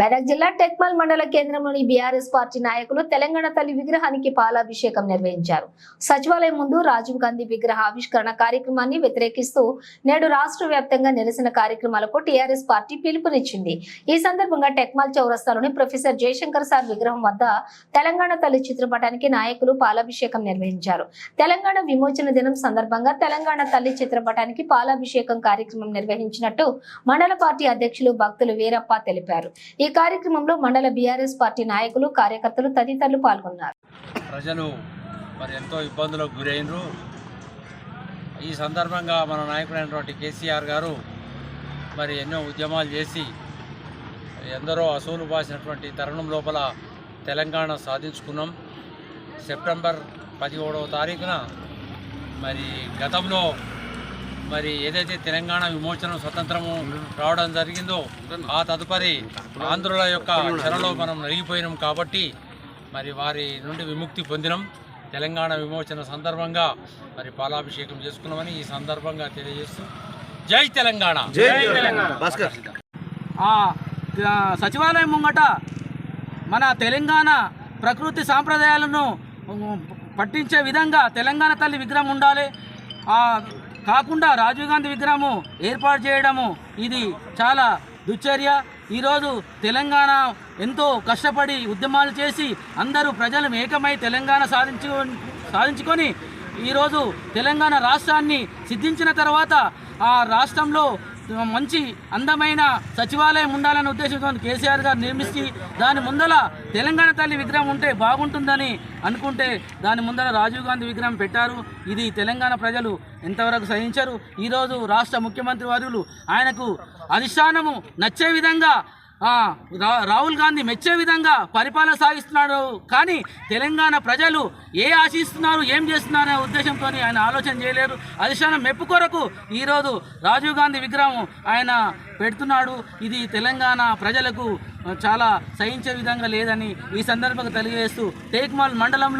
మెదక్ జిల్లా టెక్మల్ మండల కేంద్రంలోని బీఆర్ఎస్ పార్టీ నాయకులు తెలంగాణ తల్లి విగ్రహానికి పాలాభిషేకం నిర్వహించారు. సచివాలయం ముందు రాజీవ్ గాంధీ విగ్రహ ఆవిష్కరణ కార్యక్రమాన్ని వ్యతిరేకిస్తూ నేడు రాష్ట్ర వ్యాప్తంగా నిరసన కార్యక్రమాలకు టీఆర్ఎస్ పార్టీ పిలుపునిచ్చింది. ఈ సందర్భంగా టెక్మల్ చౌరస్తాలోని ప్రొఫెసర్ జయశంకర్ సార్ విగ్రహం వద్ద తెలంగాణ తల్లి చిత్రపటానికి నాయకులు పాలాభిషేకం నిర్వహించారు. తెలంగాణ విమోచన దినం సందర్భంగా తెలంగాణ తల్లి చిత్రపటానికి పాలాభిషేకం కార్యక్రమం నిర్వహించినట్టు మండల పార్టీ అధ్యక్షులు భక్తులు వీరప్ప తెలిపారు. ఈ కార్యక్రమంలో మండల బీఆర్ఎస్ పార్టీ నాయకులు కార్యకర్తలు తదితరులు పాల్గొన్నారు. ప్రజలు మరి ఎంతో ఇబ్బందులకు గురైనరు. ఈ సందర్భంగా మన నాయకుడైనటువంటి కేసీఆర్ గారు మరి ఎన్నో ఉద్యమాలు చేసి ఎందరో అసూలు బాసినటువంటి తరుణం లోపల తెలంగాణ సాధించుకున్నాం. సెప్టెంబర్ పదిహేడవ తారీఖున మరి గతంలో మరి ఏదైతే తెలంగాణ విమోచనం స్వతంత్రము రావడం జరిగిందో ఆ తదుపరి ఆంధ్రుల యొక్క చెరలో మనం నలిగిపోయినాం కాబట్టి మరి వారి నుండి విముక్తి పొందినాం. తెలంగాణ విమోచన సందర్భంగా మరి పాలాభిషేకం చేసుకున్నామని ఈ సందర్భంగా తెలియజేస్తూ జై తెలంగాణ. సచివాలయం ముంగట మన తెలంగాణ ప్రకృతి సాంప్రదాయాలను పట్టించే విధంగా తెలంగాణ తల్లి విగ్రహం ఉండాలి. ఆ, కాకుండా రాజీవ్ గాంధీ విగ్రహము ఏర్పాటు చేయడము ఇది చాలా దుశ్చర్య. ఈరోజు తెలంగాణ ఎంతో కష్టపడి ఉద్యమాలు చేసి అందరూ ప్రజలు ఏకమై తెలంగాణ సాధించు సాధించుకొని ఈరోజు తెలంగాణ రాష్ట్రాన్ని సిద్ధించిన తర్వాత ఆ రాష్ట్రంలో మంచి అందమైన సచివాలయం ఉండాలనే ఉద్దేశంతో కేసీఆర్ గారు నిర్మించి దాని ముందల తెలంగాణ తల్లి విగ్రహం ఉంటే బాగుంటుందని అనుకుంటే దాని ముందర రాజీవ్ గాంధీ విగ్రహం పెట్టారు. ఇది తెలంగాణ ప్రజలు ఎంతవరకు సహించరు. ఈరోజు రాష్ట్ర ముఖ్యమంత్రి వర్యులు ఆయనకు అధిష్టానము నచ్చే విధంగా రాహుల్ గాంధీ మెచ్చే విధంగా పరిపాలన సాగిస్తున్నాడు. కానీ తెలంగాణ ప్రజలు ఏ ఆశిస్తున్నారు ఏం చేస్తున్నారు అనే ఉద్దేశంతో ఆయన ఆలోచన చేయలేరు. అధిష్టానం మెప్పు కొరకు ఈరోజు రాజీవ్ గాంధీ విగ్రహం ఆయన పెడుతున్నాడు. ఇది తెలంగాణ ప్రజలకు చాలా సహించే విధంగా లేదని ఈ సందర్భంగా తెలియజేస్తూ టేక్మాల్ మండలంలో